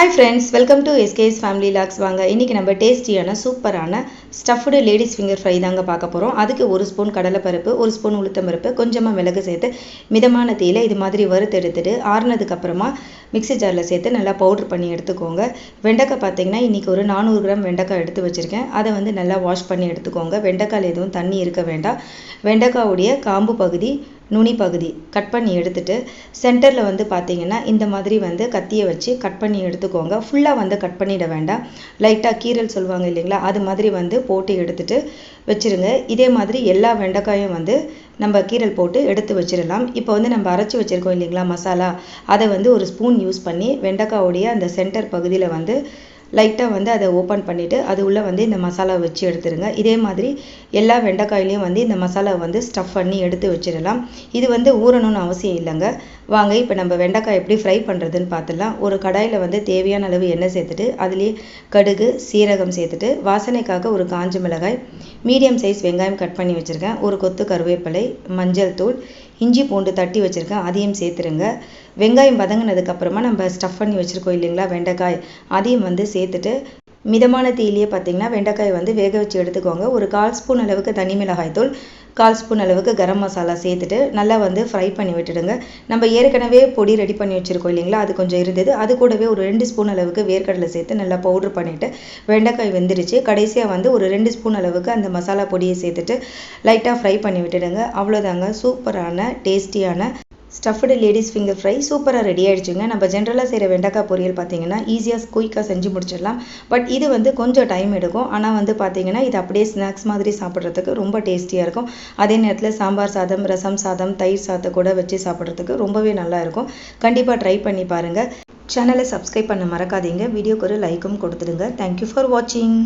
Hi friends welcome to SKS family vlogs வாங்க இன்றைக்கி நம்ம டேஸ்டியான சூப்பரான ஸ்டஃப்டு லேடிஸ் ஃபிங்கர் ஃப்ரை தாங்க பார்க்க போகிறோம் அதுக்கு ஒரு ஸ்பூன் கடலைப்பருப்பு ஒரு ஸ்பூன் உளுத்தம்பருப்பு கொஞ்சமாக மிளகு சேர்த்து மிதமான தீயில் இது மாதிரி வறுத்தெடுத்துட்டு ஆறுனதுக்கப்புறமா மிக்சி மிக்ஸி ஜாரில் சேர்த்து நல்லா பவுடர் பண்ணி எடுத்துக்கோங்க. வெண்டைக்காய் பார்த்தீங்கன்னா இன்றைக்கி ஒரு நானூறு கிராம் வெண்டைக்காய் எடுத்து வச்சுருக்கேன். அதை வந்து நல்லா வாஷ் பண்ணி எடுத்துக்கோங்க. வெண்டைக்காயில் எதுவும் தண்ணி இருக்க வேண்டாம். வெண்டைக்காவுடைய காம்பு பகுதி நுனி பகுதி கட் பண்ணி எடுத்துட்டு சென்டரில் வந்து பார்த்தீங்கன்னா இந்த மாதிரி வந்து கத்தியை வச்சு கட் பண்ணி எடுத்துக்கோங்க. ஃபுல்லாக வந்து கட் பண்ணிட வேண்டாம். லைட்டாக கீரல் சொல்லுவாங்க இல்லைங்களா? அது மாதிரி வந்து போட்டு எடுத்துட்டு வச்சிருங்க. இதே மாதிரி எல்லா வெண்டைக்காயும் வந்து நம்ம கீரல் போட்டு எடுத்து வச்சிடலாம். இப்போ வந்து நம்ம அரைச்சி வச்சிருக்கோம் இல்லைங்களா மசாலா? அதை வந்து ஒரு ஸ்பூன் யூஸ் பண்ணி வெண்டைக்காவுடைய அந்த சென்டர் பகுதியில் வந்து லைட்டாக வந்து அதை ஓப்பன் பண்ணிவிட்டு அது உள்ளே வந்து இந்த மசாலா வச்சு எடுத்துருங்க. இதே மாதிரி எல்லா வெண்டைக்காயிலையும் வந்து இந்த மசாலா வந்து ஸ்டஃப் பண்ணி எடுத்து வச்சிடலாம். இது வந்து ஊறணும்னு அவசியம் இல்லைங்க. வாங்க இப்போ நம்ம வெண்டைக்காய் எப்படி ஃப்ரை பண்ணுறதுன்னு பார்த்துடலாம் ஒரு கடாயில் வந்து தேவையான அளவு எண்ணெய் சேர்த்துட்டு அதுலேயே கடுகு சீரகம் சேர்த்துட்டு வாசனைக்காக ஒரு காஞ்ச மிளகாய் மீடியம் சைஸ் வெங்காயம் கட் பண்ணி வச்சுருக்கேன். ஒரு கொத்து கருவேப்பிலை மஞ்சள் தூள் இஞ்சி பூண்டு தட்டி வச்சுருக்கேன். அதையும் சேர்த்துருங்க. வெங்காயம் வதங்கினதுக்கப்புறமா நம்ம ஸ்டஃப் பண்ணி வச்சுருக்கோம் இல்லைங்களா வெண்டைக்காய்? அதையும் வந்து சே சேர்த்துட்டு மிதமான தீயிலேயே பார்த்தீங்கன்னா வெண்டைக்காய் வந்து வேக வச்சு எடுத்துக்கோங்க. ஒரு கால் ஸ்பூன் அளவுக்கு தனி மிளகாய் தூள் கால் ஸ்பூன் அளவுக்கு கரம் மசாலா சேர்த்துட்டு நல்லா வந்து ஃப்ரை பண்ணி விட்டுடுங்க. நம்ம ஏற்கனவே பொடி ரெடி பண்ணி வச்சுருக்கோம் இல்லைங்களா? அது கொஞ்சம் இருந்தது. அது கூடவே ஒரு ரெண்டு ஸ்பூன் அளவுக்கு வேர்க்கடலை சேர்த்து நல்லா பவுட்ரு பண்ணிவிட்டு வெண்டைக்காய் வெந்துருச்சு. கடைசியாக வந்து ஒரு ரெண்டு ஸ்பூன் அளவுக்கு அந்த மசாலா பொடியை சேர்த்துட்டு லைட்டாக ஃப்ரை பண்ணி விட்டுடுங்க. அவ்வளோதாங்க சூப்பரான டேஸ்டியான ஸ்டஃப்டு லேடிஸ் ஃபிங்கர் ஃப்ரை சூப்பராக ரெடி ஆகிடுச்சுங்க நம்ம ஜென்ரலாக செய்கிற வெண்டைக்காய் பொரியல் பார்த்தீங்கன்னா ஈஸியாக குயிக்காக செஞ்சு முடிச்சிடலாம். பட் இது வந்து கொஞ்சம் டைம் எடுக்கும். ஆனால் வந்து பார்த்தீங்கன்னா இது அப்படியே ஸ்நாக்ஸ் மாதிரி சாப்பிட்றதுக்கு ரொம்ப டேஸ்டியாக இருக்கும். அதே நேரத்தில் சாம்பார் சாதம் ரசம் சாதம் தயிர் சாதத்தை கூட வச்சு சாப்பிட்றதுக்கு ரொம்பவே நல்லா இருக்கும். கண்டிப்பாக ட்ரை பண்ணி பாருங்கள் சேனலை சப்ஸ்கிரைப் பண்ண மறக்காதீங்க. வீடியோக்கு ஒரு லைக்கும் கொடுத்துடுங்க. தேங்க்யூ ஃபார் வாட்சிங்